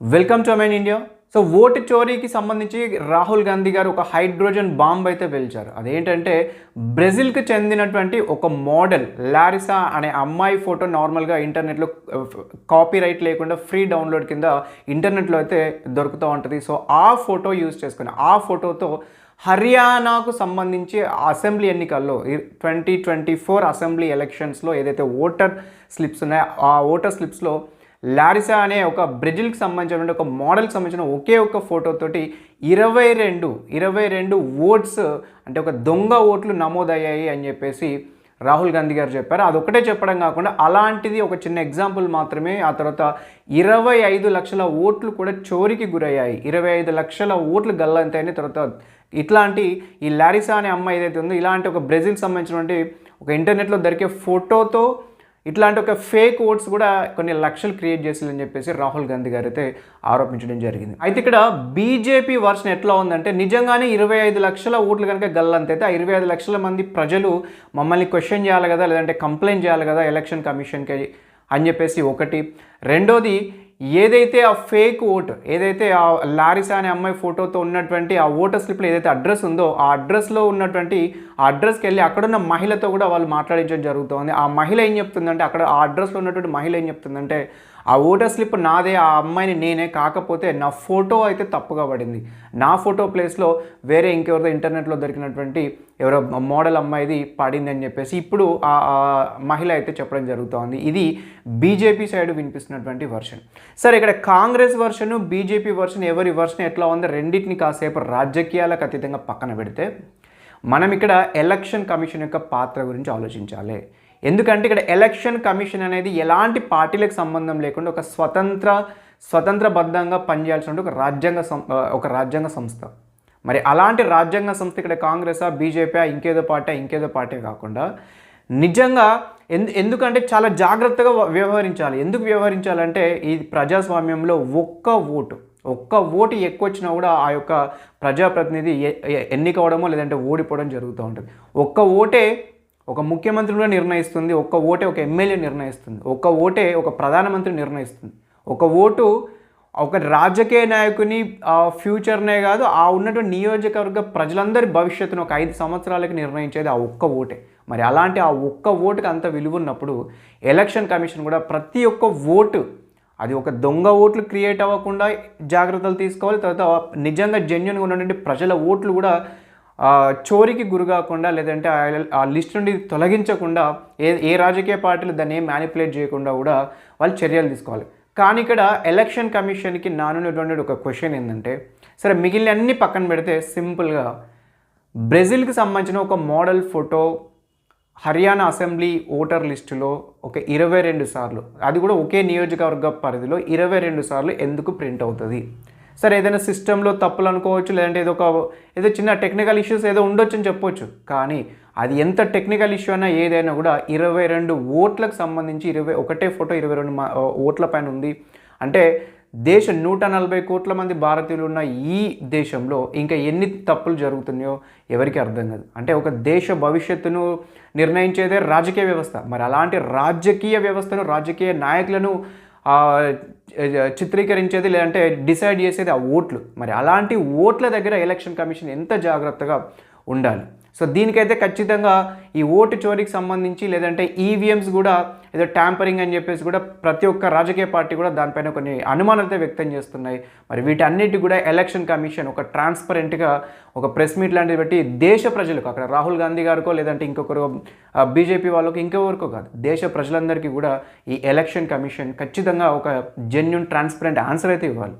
Welcome to అమెన్ India so vote చోరీకి సంబంధించి రాహుల్ గాంధీ గారు ఒక హైడ్రోజన్ బాంబ్ అయితే పిలిచారు అదేంటంటే బ్రెజిల్కి చెందినటువంటి ఒక మోడల్ లారిసా అనే అమ్మాయి ఫోటో నార్మల్గా ఇంటర్నెట్లో కాపీ రైట్ లేకుండా ఫ్రీ డౌన్లోడ్ కింద ఇంటర్నెట్లో అయితే దొరుకుతూ ఉంటుంది. సో ఆ ఫోటో యూజ్ చేసుకుని ఆ ఫోటోతో హర్యానాకు సంబంధించి అసెంబ్లీ ఎన్నికల్లో ట్వంటీ ట్వంటీ ఫోర్ అసెంబ్లీ ఎలక్షన్స్లో ఏదైతే ఓటర్ స్లిప్స్ ఉన్నాయో ఆ ఓటర్ స్లిప్స్లో లారిసా అనే ఒక బ్రెజిల్కి సంబంధించిన ఒక మోడల్కి సంబంధించిన ఒకే ఒక ఫోటోతోటి ఇరవై రెండు ఇరవై రెండు ఓట్స్ అంటే ఒక దొంగ ఓట్లు నమోదయ్యాయి అని చెప్పేసి రాహుల్ గాంధీ గారు చెప్పారు. అదొకటే చెప్పడం కాకుండా అలాంటిది ఒక చిన్న ఎగ్జాంపుల్ మాత్రమే ఆ తర్వాత ఇరవై ఐదు లక్షల ఓట్లు కూడా చోరీకి గురయ్యాయి. ఇరవై ఐదు లక్షల ఓట్లు గల్లంతైన తర్వాత ఇట్లాంటి ఈ లారిసా అనే అమ్మాయి ఏదైతే ఉందో ఇలాంటి ఒక బ్రెజిల్ సంబంధించినటువంటి ఒక ఇంటర్నెట్లో దొరికే ఫోటోతో ఇట్లాంటి ఒక ఫేక్ ఓట్స్ కూడా కొన్ని లక్షలు క్రియేట్ చేసిందని చెప్పేసి రాహుల్ గాంధీ గారు అయితే ఆరోపించడం జరిగింది. అయితే ఇక్కడ బీజేపీ వర్షన్ ఎట్లా ఉందంటే నిజంగానే ఇరవై ఐదు లక్షల ఓట్లు కనుక గల్లంతైతే ఆ ఇరవై ఐదు లక్షల మంది ప్రజలు మమ్మల్ని క్వశ్చన్ చేయాలి కదా లేదంటే కంప్లైంట్ చేయాలి కదా ఎలక్షన్ కమిషన్కి అని చెప్పేసి ఒకటి. రెండోది ఏదైతే ఆ ఫేక్ ఓట్ ఏదైతే ఆ లారిసా అనే అమ్మాయి ఫోటోతో ఉన్నటువంటి ఆ ఓటర్ స్లిప్లో ఏదైతే అడ్రస్ ఉందో ఆ అడ్రస్లో ఉన్నటువంటి ఆ అడ్రస్కి వెళ్ళి అక్కడున్న మహిళతో కూడా వాళ్ళు మాట్లాడించడం జరుగుతుంది. ఆ మహిళ ఏం చెప్తుందంటే అక్కడ ఆ అడ్రస్లో ఉన్నటువంటి మహిళ ఏం చెప్తుందంటే ఆ ఓటర్ స్లిప్ నాదే ఆ అమ్మాయిని నేనే కాకపోతే నా ఫోటో అయితే తప్పుగా పడింది. నా ఫోటో ప్లేస్లో వేరే ఇంకెవరిదో ఇంటర్నెట్లో దొరికినటువంటి ఎవరో మోడల్ అమ్మాయిది పడింది అని చెప్పేసి ఇప్పుడు ఆ మహిళ అయితే చెప్పడం జరుగుతోంది. ఇది బీజేపీ సైడ్ వినిపిస్తున్నటువంటి వర్షన్. సరే ఇక్కడ కాంగ్రెస్ వర్షన్ బీజేపీ వర్షన్ ఎవరి వర్షన్ ఎట్లా ఉందో రెండింటిని కాసేపు రాజకీయాలకు అతీతంగా పక్కన పెడితే మనం ఇక్కడ ఎలక్షన్ కమిషన్ యొక్క పాత్ర గురించి ఆలోచించాలి. ఎందుకంటే ఇక్కడ ఎలక్షన్ కమిషన్ అనేది ఎలాంటి పార్టీలకు సంబంధం లేకుండా ఒక స్వతంత్ర స్వతంత్రబద్ధంగా పనిచేయాల్సిన ఒక రాజ్యాంగ సం ఒక రాజ్యాంగ సంస్థ. మరి అలాంటి రాజ్యాంగ సంస్థ ఇక్కడ కాంగ్రెసా బీజేపీ ఇంకేదో పార్టీ ఇంకేదో పార్టీ కాకుండా నిజంగా ఎందు ఎందుకంటే చాలా జాగ్రత్తగా వ్యవహరించాలి. ఎందుకు వ్యవహరించాలంటే ఈ ప్రజాస్వామ్యంలో ఒక్క ఓటు ఒక్క ఓటు ఎక్కువ వచ్చినా కూడా ఆ యొక్క ప్రజాప్రతినిధి ఎన్నికవడమో లేదంటే ఓడిపోవడం జరుగుతూ ఉంటుంది. ఒక్క ఓటే ఒక ముఖ్యమంత్రి కూడా నిర్ణయిస్తుంది ఒక్క ఓటే ఒక ఎమ్మెల్యే నిర్ణయిస్తుంది ఒక్క ఓటే ఒక ప్రధానమంత్రి నిర్ణయిస్తుంది. ఒక ఓటు ఒక రాజకీయ నాయకుని ఆ, ఫ్యూచర్నే కాదు ఆ ఉన్నటువంటి నియోజకవర్గ ప్రజలందరి భవిష్యత్తును ఒక ఐదు సంవత్సరాలకి నిర్ణయించేది ఆ ఒక్క ఓటే. మరి అలాంటి ఆ ఒక్క ఓటుకి అంత విలువ ఉన్నప్పుడు ఎలక్షన్ కమిషన్ కూడా ప్రతి ఒక్క ఓటు అది ఒక దొంగ ఓట్లు క్రియేట్ అవ్వకుండా జాగ్రత్తలు తీసుకోవాలి. తర్వాత నిజంగా జెన్యున్గా ఉన్నటువంటి ప్రజల ఓట్లు కూడా చోరీకి గురి కాకుండా లేదంటే ఆ- ఆ లిస్ట్ నుండి తొలగించకుండా ఏ ఏ రాజకీయ పార్టీలు దాన్ని ఏం మ్యానిపులేట్ చేయకుండా కూడా వాళ్ళు చర్యలు తీసుకోవాలి. కానీ ఇక్కడ ఎలక్షన్ కమిషన్కి నానున్నటువంటి ఒక క్వశ్చన్ ఏంటంటే సరే మిగిలిన అన్ని పక్కన పెడితే సింపుల్గా బ్రెజిల్కి సంబంధించిన ఒక model photo Haryana assembly voter లిస్టులో ఒక ఇరవై రెండు సార్లు అది కూడా ఒకే నియోజకవర్గ పరిధిలో ఇరవై రెండు సార్లు ఎందుకు ప్రింట్ అవుతుంది? సరే ఏదైనా సిస్టంలో తప్పులు అనుకోవచ్చు లేదంటే ఏదో ఒక ఏదో చిన్న టెక్నికల్ ఇష్యూస్ ఏదో ఉండొచ్చు అని చెప్పొచ్చు. కానీ అది ఎంత టెక్నికల్ ఇష్యూ అయినా ఏదైనా కూడా ఇరవై రెండు ఓట్లకు సంబంధించి ఇరవై ఒకటే ఫోటో ఇరవై రెండు మా- ఓట్ల పైన ఉంది. అంటే దేశ నూట నలభై కోట్ల మంది భారతీయులు ఉన్న ఈ దేశంలో ఇంకా ఎన్ని తప్పులు జరుగుతున్నాయో ఎవరికి అర్థం కాదు. అంటే ఒక దేశ భవిష్యత్తును నిర్ణయించేదే రాజకీయ వ్యవస్థ. మరి అలాంటి రాజకీయ వ్యవస్థను రాజకీయ నాయకులను చిత్రీకరించేది లేదంటే డిసైడ్ చేసేది ఆ ఓట్లు. మరి అలాంటి ఓట్ల దగ్గర ఎలక్షన్ కమిషన్ ఎంత జాగ్రత్తగా ఉండాలి. సో దీనికైతే ఖచ్చితంగా ఈ ఓటు చోరీకి సంబంధించి లేదంటే ఈవీఎంస్ కూడా ఏదో ట్యాంపరింగ్ అని చెప్పేసి కూడా ప్రతి ఒక్క రాజకీయ పార్టీ కూడా దానిపైన కొన్ని అనుమానాలతో వ్యక్తం చేస్తున్నాయి. మరి వీటన్నిటి కూడా ఎలక్షన్ కమిషన్ ఒక ట్రాన్స్పరెంట్గా ఒక ప్రెస్ మీట్ లాంటిది పెట్టి దేశ ప్రజలకు అక్కడ రాహుల్ గాంధీ గారికో లేదంటే ఇంకొకరు బీజేపీ వాళ్ళకు ఇంకొకరికో కాదు దేశ ప్రజలందరికీ కూడా ఈ ఎలక్షన్ కమిషన్ ఖచ్చితంగా ఒక జెన్యున్ ట్రాన్స్పరెంట్ ఆన్సర్ అయితే ఇవ్వాలి.